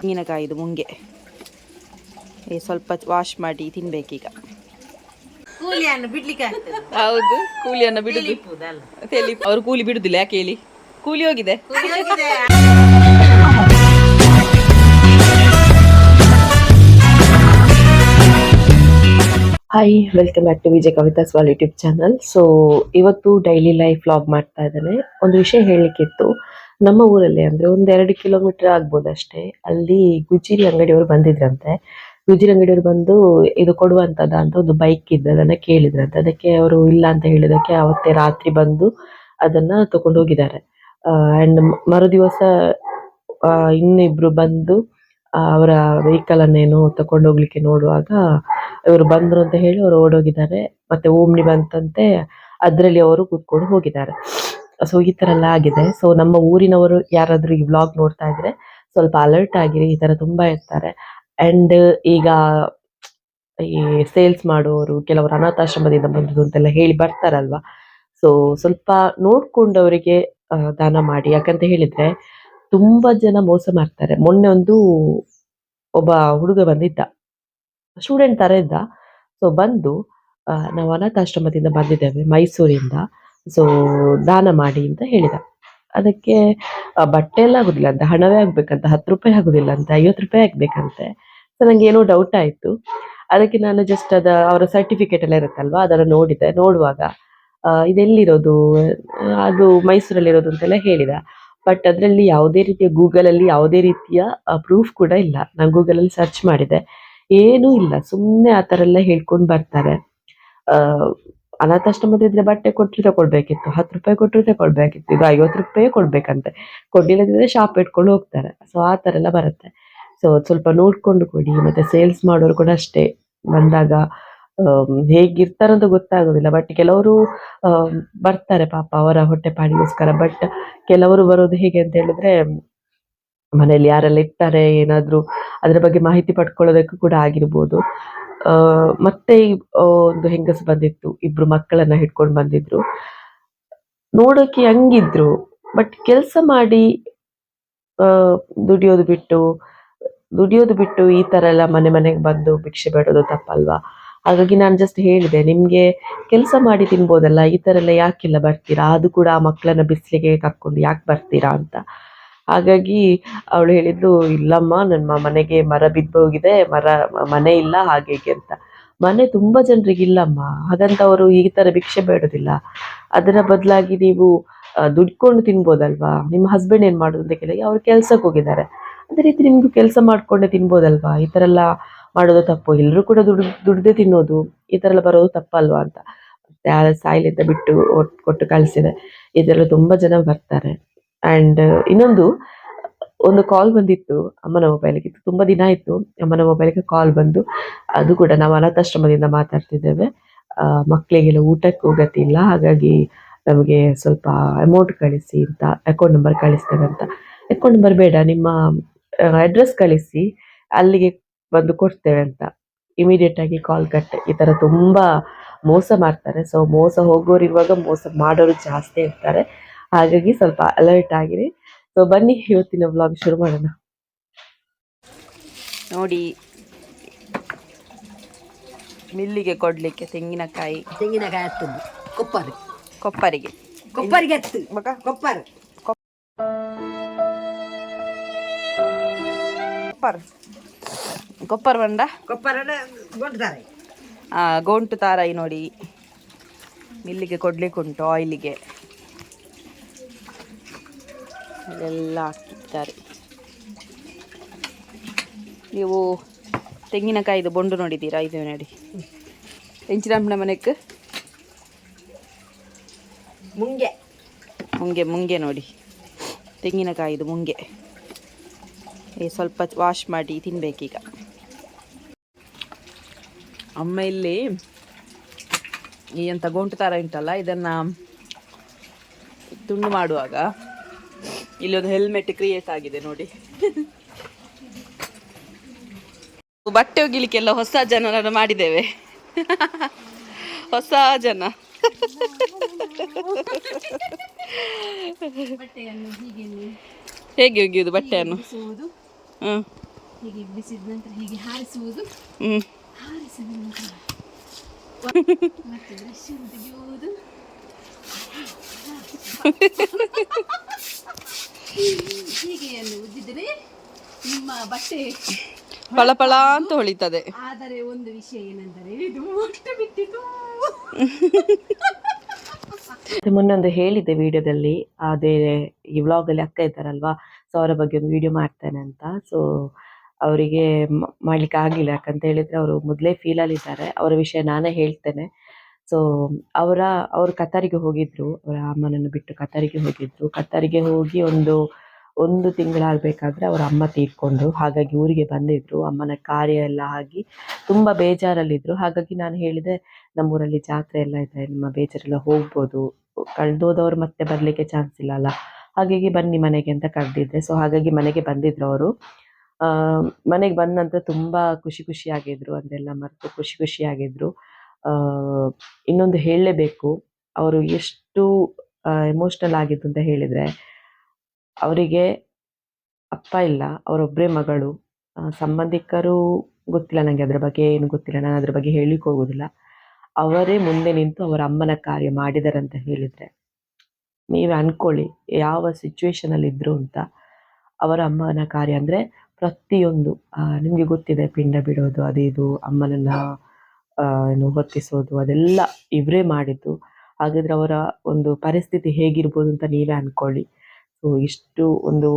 ತೆಂಗಿನಕಾಯಿದು ಮುಂಗೆ. ಈ ಸ್ವಲ್ಪ ವಾಶ್ ಮಾಡಿ ತಿನ್ಬೇಕೀಗ. ಕೂಲಿಯನ್ನು ಬಿಡ್ಲಿಕ್ಕೆ ಆಗ್ತದೆ. ಹೌದು ಕೂಲಿಯನ್ನ ಬಿಡುದು. ತೇಲಿ ಅವ್ರು ಕೂಲಿ ಬಿಡುದಿಲ್ಲ ಯಾಕೆ ಹೇಳಿ? ಕೂಲಿ ಹೋಗಿದೆ. ಕೂಲಿ ಹೋಗಿದೆ. Hi welcome back to Vijay Kavitha's wall YouTube channel so ಇವತ್ತು ಡೈಲಿ ಲೈಫ್ ವ್ಲಾಗ್ ಮಾಡ್ತಾ ಇದ್ದೇನೆ. ಒಂದು ವಿಷಯ ಹೇಳಲಿಕ್ಕಿತ್ತು. ನಮ್ಮ ಊರಲ್ಲಿ ಅಂದ್ರೆ ಒಂದ್ ಎರಡು ಕಿಲೋಮೀಟರ್ ಆಗ್ಬೋದು ಅಷ್ಟೇ ಅಲ್ಲಿ ಗುಜಿರಿ ಅಂಗಡಿಯವರು ಬಂದಿದ್ರಂತೆ. ಗುಜಿರಿ ಅಂಗಡಿಯವರು ಬಂದು ಇದು ಕೊಡುವಂತದ ಅಂತ ಒಂದು ಬೈಕ್ ಇದ್ದ ಅದನ್ನ ಕೇಳಿದ್ರಂತೆ. ಅದಕ್ಕೆ ಅವರು ಇಲ್ಲ ಅಂತ ಹೇಳಿದಕ್ಕೆ ಅವತ್ತೇ ರಾತ್ರಿ ಬಂದು ಅದನ್ನ ತಕೊಂಡು ಹೋಗಿದ್ದಾರೆ. ಅಂಡ್ ಮರುದಿವಸ ಇನ್ನಿಬ್ರು ಬಂದು ಅವರ ವೆಹಿಕಲ್ ಅನ್ನೇನು ತಕೊಂಡು ಹೋಗ್ಲಿಕ್ಕೆ ನೋಡುವಾಗ ಇವರು ಬಂದ್ರು ಅಂತ ಹೇಳಿ ಅವರು ಓಡೋಗಿದ್ದಾರೆ. ಮತ್ತೆ ಓಮ್ನಿ ಬಂತಂತೆ, ಅದರಲ್ಲಿ ಅವರು ಕೂತ್ಕೊಂಡು ಹೋಗಿದ್ದಾರೆ. ಸೊ ಈ ಥರ ಎಲ್ಲ ಆಗಿದೆ. ಸೊ ನಮ್ಮ ಊರಿನವರು ಯಾರಾದ್ರೂ ಈ ವ್ಲಾಗ್ ನೋಡ್ತಾ ಇದ್ರೆ ಸ್ವಲ್ಪ ಅಲರ್ಟ್ ಆಗಿರಿ, ಈ ತರ ತುಂಬಾ ಇರ್ತಾರೆ. ಅಂಡ್ ಈಗ ಈ ಸೇಲ್ಸ್ ಮಾಡುವವರು ಕೆಲವರು ಅನಾಥಾಶ್ರಮದಿಂದ ಬಂದದ್ದು ಅಂತೆಲ್ಲ ಹೇಳಿ ಬರ್ತಾರಲ್ವಾ? ಸೊ ಸ್ವಲ್ಪ ನೋಡ್ಕೊಂಡು ಅವರಿಗೆ ದಾನ ಮಾಡಿ. ಯಾಕಂತ ಹೇಳಿದ್ರೆ, ತುಂಬಾ ಜನ ಮೋಸ ಮಾಡ್ತಾರೆ. ಮೊನ್ನೆ ಒಂದು ಒಬ್ಬ ಹುಡುಗ ಬಂದಿದ್ದ. ಸ್ಟೂಡೆಂಟ್ ತರ ಇದ್ದ. ಸೊ ಬಂದು ನಾವು ಅನಾಥಾಶ್ರಮದಿಂದ ಬಂದಿದ್ದೇವೆ ಮೈಸೂರಿಂದ. ಸೊ ದಾನ ಮಾಡಿ ಅಂತ ಹೇಳಿದ. ಅದಕ್ಕೆ ಬಟ್ಟೆ ಎಲ್ಲ ಆಗುದಿಲ್ಲ ಅಂತ, ಹಣವೇ ಆಗ್ಬೇಕಂತ, ಹತ್ತು ರೂಪಾಯಿ ಆಗುದಿಲ್ಲ ಅಂತ, ಐವತ್ತು ರೂಪಾಯಿ ಆಗ್ಬೇಕಂತೆ. ಸೊ ನಂಗೆ ಏನೋ ಡೌಟ್ ಆಯ್ತು. ಅದಕ್ಕೆ ನಾನು ಜಸ್ಟ್ ಅದ, ಅವರ ಸರ್ಟಿಫಿಕೇಟ್ ಎಲ್ಲ ಇರುತ್ತಲ್ವಾ, ಅದನ್ನು ನೋಡಿದೆ. ನೋಡುವಾಗ ಇದೆಲ್ಲಿರೋದು, ಅದು ಮೈಸೂರಲ್ಲಿರೋದು ಅಂತೆಲ್ಲ ಹೇಳಿದ. ಬಟ್ ಅದರಲ್ಲಿ ಯಾವುದೇ ರೀತಿಯ ಗೂಗಲ್ ಅಲ್ಲಿ ಯಾವುದೇ ರೀತಿಯ ಪ್ರೂಫ್ ಕೂಡ ಇಲ್ಲ. ನಾನು ಗೂಗಲ್ ಅಲ್ಲಿ ಸರ್ಚ್ ಮಾಡಿದೆ. ಏನೂ ಇಲ್ಲ. ಸುಮ್ಮನೆ ಆ ಥರ ಎಲ್ಲ ಹೇಳ್ಕೊಂಡು ಬರ್ತಾರೆ. ಆ ಅನಾಥಾಶ್ರಮದ ಇದ್ರೆ ಬಟ್ಟೆ ಕೊಟ್ಟರು ತಗೊಳ್ಬೇಕಿತ್ತು ಹತ್ತು ರೂಪಾಯಿ ಕೊಟ್ಟರು ತಗೊಳ್ಬೇಕಿತ್ತು ಇದು ಐವತ್ತು ರೂಪಾಯಿ ಕೊಡ್ಬೇಕಂತೆ. ಕೊಡ್ಲಿಲ್ಲದಿದ್ರೆ ಶಾಪ್ ಇಟ್ಕೊಂಡು ಹೋಗ್ತಾರೆ. ಸೊ ಆ ಥರ ಎಲ್ಲ ಬರುತ್ತೆ. ಸೊ ಸ್ವಲ್ಪ ನೋಡ್ಕೊಂಡು ಕೊಡಿ, ಮತ್ತೆ ಸೇಲ್ಸ್ ಮಾಡೋರು ಕೂಡ ಅಷ್ಟೇ. ಬಂದಾಗ ಹೇಗಿರ್ತಾರಂತ ಗೊತ್ತಾಗೋದಿಲ್ಲ. ಬಟ್ ಕೆಲವರು ಬರ್ತಾರೆ ಪಾಪ ಅವರ ಹೊಟ್ಟೆಪಾಡಿಗೋಸ್ಕರ ಬಟ್ ಕೆಲವರು ಬರೋದು ಹೇಗೆ ಅಂತ ಹೇಳಿದ್ರೆ, ಮನೆಯಲ್ಲಿ ಯಾರೆಲ್ಲ ಇರ್ತಾರೆ, ಏನಾದ್ರೂ ಅದರ ಬಗ್ಗೆ ಮಾಹಿತಿ ಪಡ್ಕೊಳ್ಳೋದಕ್ಕೂ ಕೂಡ ಆಗಿರ್ಬೋದು. ಮತ್ತೆ ಒಂದು ಹೆಂಗಸು ಬಂದಿತ್ತು. ಇಬ್ರು ಮಕ್ಕಳನ್ನ ಹಿಡ್ಕೊಂಡು ಬಂದಿದ್ರು. ನೋಡೋಕೆ ಹಂಗಿದ್ರು, ಬಟ್ ಕೆಲಸ ಮಾಡಿ ದುಡಿಯೋದು ಬಿಟ್ಟು ದುಡಿಯೋದು ಬಿಟ್ಟು ಈ ತರ ಎಲ್ಲ ಮನೆ ಮನೆಗೆ ಬಂದು ಭಿಕ್ಷೆ ಬೇಡೋದು ತಪ್ಪಲ್ವಾ? ಹಾಗಾಗಿ ನಾನು ಜಸ್ಟ್ ಹೇಳಿದೆ, ನಿಮ್ಗೆ ಕೆಲಸ ಮಾಡಿ ತಿನ್ಬೋದಲ್ಲ, ಈ ಥರ ಎಲ್ಲ ಯಾಕಿಲ್ಲ ಬರ್ತೀರಾ? ಅದು ಕೂಡ ಆ ಮಕ್ಕಳನ್ನ ಬಿಸಿಲಿಗೆ ಕರ್ಕೊಂಡು ಯಾಕೆ ಬರ್ತೀರಾ ಅಂತ. ಹಾಗಾಗಿ ಅವಳು ಹೇಳಿದ್ದು, ಇಲ್ಲಮ್ಮ, ನನ್ನ ಮನೆಗೆ ಮರ ಬಿದ್ದು ಹೋಗಿದೆ ಮರ, ಮನೆ ಇಲ್ಲ ಹಾಗೆ ಅಂತ. ಮನೆ ತುಂಬಾ ಜನರಿಗೆ ಇಲ್ಲಮ್ಮ ಹಾಗಂತ ಅವರು ಈ ತರ ಭಿಕ್ಷೆ ಬೇಡೋದಿಲ್ಲ. ಅದರ ಬದಲಾಗಿ ನೀವು ದುಡ್ಕೊಂಡು ತಿನ್ಬೋದಲ್ವಾ? ನಿಮ್ಮ ಹಸ್ಬೆಂಡ್ ಏನ್ ಮಾಡೋದು ಅಂತ ಕೇಳಿ ಅವ್ರು ಕೆಲ್ಸಕ್ಕೆ ಹೋಗಿದ್ದಾರೆ. ಅದೇ ರೀತಿ ನಿಮಗೂ ಕೆಲಸ ಮಾಡ್ಕೊಂಡೆ ತಿನ್ಬೋದಲ್ವಾ? ಈ ತರ ಎಲ್ಲ ಮಾಡೋದು ತಪ್ಪು. ಎಲ್ಲರೂ ಕೂಡ ದುಡ್ದು, ದುಡ್ದೇ ತಿನ್ನೋದು, ಈ ತರ ಎಲ್ಲ ಬರೋದು ತಪ್ಪಲ್ವಾ ಅಂತ. ಸಾಯಿಲಿಂದ ಬಿಟ್ಟು ಕೊಟ್ಟು ಕಳಿಸಿದೆ. ಇದೆಲ್ಲ ತುಂಬಾ ಜನ ಬರ್ತಾರೆ. ಅಂಡ್ ಇನ್ನೊಂದು, ಒಂದು ಕಾಲ್ ಬಂದಿತ್ತು, ಅಮ್ಮನ ಮೊಬೈಲ್ಗೆ ತುಂಬಾ ದಿನ ಆಯಿತು, ಅಮ್ಮನ ಮೊಬೈಲ್ಗೆ ಕಾಲ್ ಬಂದು. ಅದು ಕೂಡ ನಾವು ಅನಾಥಾಶ್ರಮದಿಂದ ಮಾತಾಡ್ತಿದ್ದೇವೆ. ಮಕ್ಕಳಿಗೆಲ್ಲ ಊಟಕ್ಕೆ ಹೋಗತ್ತಿಲ್ಲ ಹಾಗಾಗಿ ನಮಗೆ ಸ್ವಲ್ಪ ಅಮೌಂಟ್ ಕಳಿಸಿ ಅಂತ ಅಕೌಂಟ್ ನಂಬರ್ ಕಳಿಸ್ತೇವೆ ಅಂತ. ಅಕೌಂಟ್ ನಂಬರ್ ಬೇಡ, ನಿಮ್ಮ ಅಡ್ರೆಸ್ ಕಳಿಸಿ, ಅಲ್ಲಿಗೆ ಬಂದು ಕೊಡ್ತೇವೆ ಅಂತ. ಇಮಿಡಿಯೇಟ್ ಆಗಿ ಕಾಲ್ ಕಟ್, ಈ ತರ ತುಂಬಾ ಮೋಸ ಮಾಡ್ತಾರೆ. ಸೊ ಮೋಸ ಹೋಗೋರು ಇರುವಾಗ ಮೋಸ ಮಾಡೋರು ಜಾಸ್ತಿ ಇರ್ತಾರೆ. ಹಾಗಾಗಿ ಸ್ವಲ್ಪ ಅಲರ್ಟ್ ಆಗಿರಿ. ಸೊ ಬನ್ನಿ ಇವತ್ತಿನ ವ್ಲಾಗ್ ಶುರು ಮಾಡೋಣ. ನೋಡಿ ಮಿಲ್ಲಿಗೆ ಕೊಡ್ಲಿಕ್ಕೆ ತೆಂಗಿನಕಾಯಿ. ತೆಂಗಿನಕಾಯಿ ಹತ್ತದ್ದು ಕೊಪ್ಪರಿ. ಕೊಪ್ಪರಿಗೆ. ಕೊಪ್ಪರಿಗೆ ಹತ್ತು. ಮಗ. ಕೊಪ್ಪರ್. ಕೊಪ್ಪರ್. ಕೊಪ್ಪರ್ ಬಂಡ ಕೊಪ್ಪರ ಗೋಂಟು ತಾರಾಯಿ ನೋಡಿ. ಮಿಲ್ಲಿಗೆ ಕೊಡ್ಲಿಕ್ಕೆ ಉಂಟು ಆಯಿಲಿಗೆ ಎಲ್ಲ ಹಾಕಿದ್ದಾರೆ ನೀವು ತೆಂಗಿನಕಾಯಿದು ಬೊಂಡು ನೋಡಿದ್ದೀರಾ? ಇದು ನೋಡಿ. ಎಂಚಿನಮ್ಮನ ಮನೆಗೆ? ಮುಂಗೆ. ಮುಂಗೆ ಮುಂಗೆ ನೋಡಿ. ತೆಂಗಿನಕಾಯಿದು ಮುಂಗೆ. ಈ ಸ್ವಲ್ಪ ವಾಶ್ ಮಾಡಿ ತಿನ್ಬೇಕೀಗ. ಅಮ್ಮ ಇಲ್ಲಿ ಈ ಅಂತ ಗೋಂಟು ಥರ ಉಂಟಲ್ಲ ಇದನ್ನು ತುಂಡು ಮಾಡುವಾಗ ಇಲ್ಲಿ ಒಂದು ಹೆಲ್ಮೆಟ್ ಕ್ರಿಯೇಟ್ ಆಗಿದೆ ನೋಡಿ. ಬಟ್ಟೆ ಒಗಿಲಿಕ್ಕೆಲ್ಲ ಹೊಸ ಜನರನ್ನು ಮಾಡಿದ್ದೇವೆ. ಹೊಸ ಜನ. ಹೀಗೆ ಒಗೆಯುವುದು ಬಟ್ಟೆಯನ್ನು? ಹ್ಮ್ ಹೀಗೆ ಬಿಸಿದ ನಂತರ ಹೀಗೆ ಹಾರಿಸುವುದು ಹ್ಮ್. ಹಾರಿಸಿದ ನಂತರ ಮತ್ತೆ ಬ್ರಷ್ ತೆಗೆಯುವುದು. ಹೀಗೆ ಅನ್ನು ಉಜ್ಜಿದರೆ ನಿಮ್ಮ ಬಟ್ಟೆ ಪಳಪಳ ಅಂತ ಹೊಳಿತದೆ. ಆದರೆ ಒಂದು ವಿಷಯ ಏನೆಂದರೆ ಇದು ಒಟ್ಟು ಬಿಟ್ಟಿತು. ಮೊನ್ನೊಂದು ಮೊನ್ನೆ ಒಂದು ಹೇಳಿದ್ದೆ ವಿಡಿಯೋದಲ್ಲಿ. ಅದೇ ಈ ವ್ಲಾಗಲ್ಲಿ ಅಕ್ಕ ಇದ್ದಾರಲ್ವಾ? ಸೊ ಅವರ ಬಗ್ಗೆ ಒಂದು ವಿಡಿಯೋ ಮಾಡ್ತೇನೆ ಅಂತ. ಸೊ ಅವರಿಗೆ ಮಾಡ್ಲಿಕ್ಕೆ ಆಗಿಲ್ಲ ಯಾಕಂತ ಹೇಳಿದ್ರೆ ಅವರು ಮೊದಲೇ ಫೀಲಲ್ಲಿ ಇದ್ದಾರೆ ಅವರ ವಿಷಯ ನಾನೇ ಹೇಳ್ತೇನೆ. ಸೊ ಅವರ ಅವರು ಕತಾರಿಗೆ ಹೋಗಿದ್ರು. ಅವರ ಅಮ್ಮನನ್ನು ಬಿಟ್ಟು ಕತಾರಿಗೆ ಹೋಗಿದ್ರು. ಕತಾರಿಗೆ ಹೋಗಿ ಒಂದು ಒಂದು ತಿಂಗಳಾಗಬೇಕಾದ್ರೆ ಅವರ ಅಮ್ಮ ತೀರ್ಕೊಂಡ್ರು ಹಾಗಾಗಿ ಊರಿಗೆ ಬಂದಿದ್ರು. ಅಮ್ಮನ ಕಾರ್ಯ ಎಲ್ಲ ಆಗಿ ತುಂಬ ಬೇಜಾರಲ್ಲಿದ್ದರು ಹಾಗಾಗಿ ನಾನು ಹೇಳಿದೆ ನಮ್ಮೂರಲ್ಲಿ ಜಾತ್ರೆ ಎಲ್ಲ ಇದೆ. ನಿಮ್ಮ ಬೇಜಾರೆಲ್ಲ ಹೋಗ್ಬೋದು. ಕಳೆದೋದವ್ರು ಮತ್ತೆ ಬರಲಿಕ್ಕೆ ಚಾನ್ಸ್ ಇಲ್ಲ ಅಲ್ಲ. ಹಾಗಾಗಿ ಬನ್ನಿ ಮನೆಗೆ ಅಂತ ಕರೆದಿದ್ದೆ. ಸೊ ಹಾಗಾಗಿ ಮನೆಗೆ ಬಂದಿದ್ರು ಅವರು. ಮನೆಗೆ ಬಂದ ನಂತರ ತುಂಬ ಖುಷಿ ಖುಷಿಯಾಗಿದ್ರು. ಅದೆಲ್ಲ ಮರೆತು ಖುಷಿ ಖುಷಿಯಾಗಿದ್ರು. ಆ, ಇನ್ನೊಂದು ಹೇಳಲೇಬೇಕು. ಅವರು ಎಷ್ಟು ಎಮೋಷ್ನಲ್ ಆಗಿದ್ದು ಅಂತ ಹೇಳಿದರೆ, ಅವರಿಗೆ ಅಪ್ಪ ಇಲ್ಲ ಅವರೊಬ್ಬರೇ ಮಗಳು. ಸಂಬಂಧಿಕರು ಗೊತ್ತಿಲ್ಲ ನನಗೆ ಅದರ ಬಗ್ಗೆ, ಏನು ಗೊತ್ತಿಲ್ಲ, ನಾನು ಅದ್ರ ಬಗ್ಗೆ ಹೇಳಲಿಕ್ಕೆ ಹೋಗೋದಿಲ್ಲ. ಅವರೇ ಮುಂದೆ ನಿಂತು ಅವರ ಅಮ್ಮನ ಕಾರ್ಯ ಮಾಡಿದ್ದಾರೆ ಅಂತ ಹೇಳಿದರೆ, ನೀವೇ ಅಂದ್ಕೊಳ್ಳಿ ಯಾವ ಸಿಚುವೇಶನಲ್ಲಿ ಇದ್ರು ಅಂತ. ಅವರ ಅಮ್ಮನ ಕಾರ್ಯ ಅಂದರೆ ಪ್ರತಿಯೊಂದು ನಿಮಗೆ ಗೊತ್ತಿದೆ, ಪಿಂಡ ಬಿಡೋದು, ಅದು ಇದು, ಅಮ್ಮನನ್ನ ಏನು ಹೊತ್ತಿಸೋದು, ಅದೆಲ್ಲ ಇವರೇ ಮಾಡಿದ್ದು. ಹಾಗಾದ್ರೆ ಅವರ ಒಂದು ಪರಿಸ್ಥಿತಿ ಹೇಗಿರ್ಬೋದು ಅಂತ ನೀವೇ ಅನ್ಕೊಳ್ಳಿ. ಸೊ ಇಷ್ಟು ಒಂದು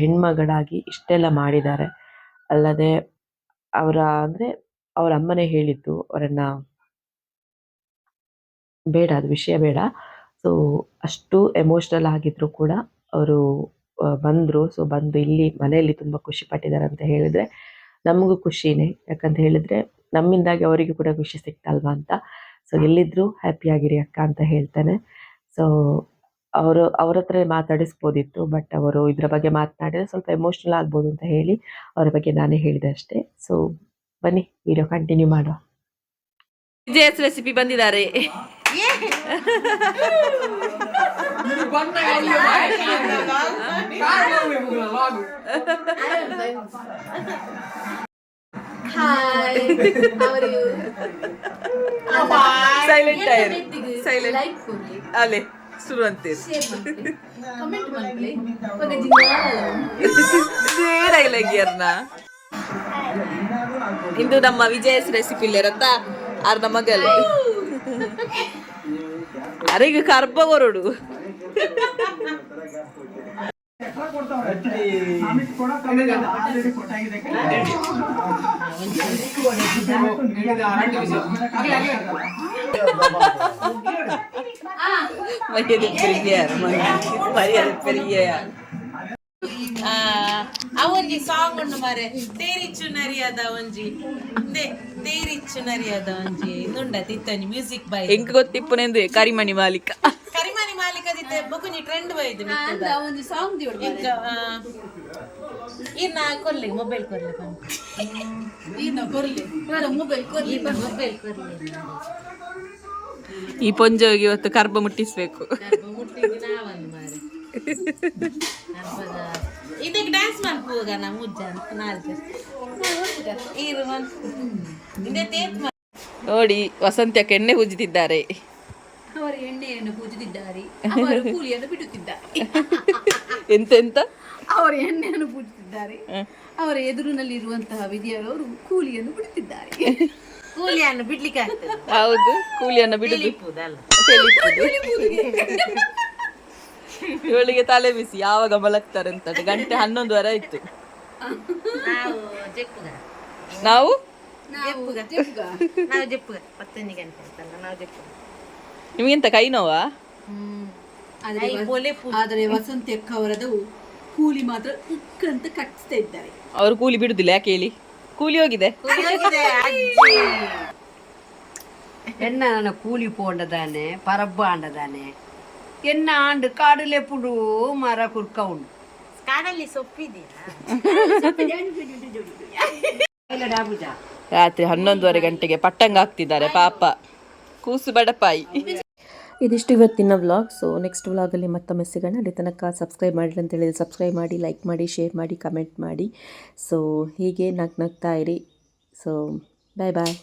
ಹೆಣ್ಮಗಳಾಗಿ ಇಷ್ಟೆಲ್ಲ ಮಾಡಿದ್ದಾರೆ. ಅಲ್ಲದೆ ಅವರ ಅಂದರೆ ಅವರ ಅಮ್ಮನೇ ಹೇಳಿದ್ದು ಅವರನ್ನ ಬೇಡ, ಅದು ವಿಷಯ ಬೇಡ. ಸೊ ಅಷ್ಟು ಎಮೋಷ್ನಲ್ ಆಗಿದ್ರು ಕೂಡ ಅವರು ಬಂದರು. ಸೊ ಬಂದು ಇಲ್ಲಿ ಮನೆಯಲ್ಲಿ ತುಂಬ ಖುಷಿ ಪಟ್ಟಿದ್ದಾರೆ ಅಂತ ಹೇಳಿದರೆ ನಮಗೂ ಖುಷಿನೇ. ಯಾಕಂತ ಹೇಳಿದರೆ ನಮ್ಮಿಂದಾಗಿ ಅವರಿಗೂ ಕೂಡ ಖುಷಿ ಸಿಕ್ತಲ್ವಾ ಅಂತ. ಸೊ ಎಲ್ಲಿದ್ದರೂ ಹ್ಯಾಪಿಯಾಗಿರಿ ಅಕ್ಕ ಅಂತ ಹೇಳ್ತಾನೆ. ಸೊ ಅವರು ಅವ್ರ ಹತ್ರ ಮಾತಾಡಿಸ್ಬೋದಿತ್ತು ಬಟ್ ಅವರು ಇದರ ಬಗ್ಗೆ ಮಾತನಾಡಿದ್ರೆ ಸ್ವಲ್ಪ ಎಮೋಷ್ನಲ್ ಆಗ್ಬೋದು ಅಂತ ಹೇಳಿ ಅವರ ಬಗ್ಗೆ ನಾನೇ ಹೇಳಿದೆ ಅಷ್ಟೇ. ಸೊ ಬನ್ನಿ ವಿಡಿಯೋ ಕಂಟಿನ್ಯೂ ಮಾಡುವ. ವಿಜಯಸ್ ರೆಸಿಪಿ ಬಂದಿದ್ದಾರೆ. ಹಾಯ್ ಸೈಲೆಂಟ್ ಆಯ್ತು ಅಲೆ ಶುರು ಅಂತೀರಿ ಶೇರ್ ಮಾಡ್ಲಿ ಕಮೆಂಟ್ ಮಾಡ್ಲಿ ಒಂದು ಜಿಂಗಾಲ ಡೈಲಾಗಿಯರ್ನ ಇಂದು ನಮ್ಮ ವಿಜಯಸ್ ರೆಸಿಪಿ ಇಲ್ಲಿರತ್ತ ಆರ್ ಮಗಲ್ ಅರೆಗ ಕರ್ಬ ಹೊರಡು மரியாதை பெரியார் மரியாதை பெரியார் ಆ ಆ ಒಂಜಿ ಸಾಂಗ್ ಉಂಡು ಮಾರೆ ತೇರಿಚ್ಚು ನರಿಯಾದ ಒಂಜಿ ದೇ ತೇರಿಚ್ಚು ನರಿಯಾದ ಒಂಜಿ ಇಂದುಂಡ ತಿತ್ತೊಂಜಿ ಮ್ಯೂಸಿಕ್ ಬೈ ಎಂಕ್ ಗೊತ್ತಿಪ್ಪನೆಂದು ಕರಿಮಣಿ ಮಾಲೀಕ ಕರಿಮನಿ ಮಾಲಿಕ ದಿತ್ತೆ ಬೊಕುಂಜಿ ಟ್ರೆಂಡ್ ಬೈದು ಒಂದು ಸಾಂಗ್ ದಿವಡ್ ಈಗ ಇನ್ನ ಕೊರ್ಲಿ ಮೊಬೈಲ್ ಕೊರ್ಲಿ ಇನ್ನ ಕೊರ್ಲಿ ಮೊಬೈಲ್ ಕೊರ್ಲಿ ಮೊಬೈಲ್ ಕೊರ್ಲಿ ಈ ಪೊಂಜೋಗಿ ಇವತ್ತು ಕರ್ಬ ಮುಟ್ಟಿಸ್ಬೇಕು. ಇದಕ್ಕೆ ಡ್ಯಾನ್ಸ್ ಮಾಡ್ಬೋಗ ನಾ ಮುಜ್ಜ ನಾಲ್ಕು. ಇರು ನೋಡಿ ವಸಂತ್ಯಕ್ಕೆ ಎಣ್ಣೆ ಉಜ್ಜಿತಿದ್ದಾರೆ ಅವರ ಎಣ್ಣೆಯನ್ನು ಪೂಜಿದ್ದಾರೆ ಅವರು ಕೂಲಿಯನ್ನು ಬಿಡುತ್ತಿದ್ದಾರೆ. ಎಂತೆಂತ? ಅವರ ಎಣ್ಣೆಯನ್ನು ಪೂಜಿಸಿದ್ದಾರೆ. ಅವರ ಎದುರಿನಲ್ಲಿರುವಂತಹ ವಿಧಿಯರವರು ಕೂಲಿಯನ್ನು ಬಿಡುತ್ತಿದ್ದಾರೆ. ಕೂಲಿಯನ್ನು ಬಿಡ್ಲಿಕ್ಕೆ ಆಗ್ತದೆ. ಹೌದು ಕೂಲಿಯನ್ನ ಬಿಡುದು. ಇವಳಿಗೆ ತಲೆ ಬಿಸಿ ಯಾವಾಗ ಮಲಗ್ತಾರೆ ಅಂತ ಗಂಟೆ ಹನ್ನೊಂದುವರೆ ಆಯ್ತು. ನಾವು ಜೆಪ್ಪುಗ. ನಾವು? ಜಪ್ಪುಗ. ನಾವು ಜೆಪ್ಪುಗ. ಪತ್ತೊಂದು ಗಂಟೆ ಅಂತಲ್ಲ ನಾವು ಜೆಪ್ಪುಗ. ನಿಮ್ಗೆಂತ ಕೈ ನೋವಾ? ಆದರೆ ವಸಂತ ಅಕ್ಕ ಅವರದು ಕೂಲಿ ಮಾತ್ರ ಉಕ್ಕಂತ ಕಟ್ಟಿಸ್ತಾ ಇದ್ದಾರೆ. ಅವರು ಕೂಲಿ ಬಿಡುದಿಲ್ಲ ಯಾಕೆ ಹೇಳಿ? ಕೂಲಿ ಹೋಗಿದೆ. ಹೋಗಿದೆ ಅಜ್ಜಿ. ಎನ್ನ ನನ್ನ ಕೂಲಿ ಪೋಂಡದಾನೆ ಪರಬ್ಬ ಆಂಡದಾನೆ ಎನ್ನ ಆಂಡು ಕಾಡಲೆ ಪುಡು ಮರ ಕುರ್ಕ ಉಂಡು. ಕಾಡಲ್ಲಿ ಸೊಪ್ಪಿದೆ ರಾತ್ರಿ ಹನ್ನೊಂದುವರೆ ಗಂಟೆಗೆ ಪಟ್ಟಂಗ ಹಾಕ್ತಿದ್ದಾರೆ ಪಾಪ. ಕೂಸು ಬಡಪಾಯಿ ಇದಿಷ್ಟು ಇವತ್ತಿನ ವ್ಲಾಗ್. ಸೊ ನೆಕ್ಸ್ಟ್ ವ್ಲಾಗಲ್ಲಿ ಮತ್ತೊಮ್ಮೆ ಸಿಗೋಣ. ಅಲ್ಲಿ ತನಕ ಸಬ್ಸ್ಕ್ರೈಬ್ ಮಾಡಿರಿ ಅಂತ ಹೇಳಿದ್ರೆ ಸಬ್ಸ್ಕ್ರೈಬ್ ಮಾಡಿ ಲೈಕ್ ಮಾಡಿ ಶೇರ್ ಮಾಡಿ ಕಮೆಂಟ್ ಮಾಡಿ. ಸೊ ಹೀಗೆ ನಗ್ನಗ್ತಾ ಇರಿ. ಸೊ ಬಾಯ್ ಬಾಯ್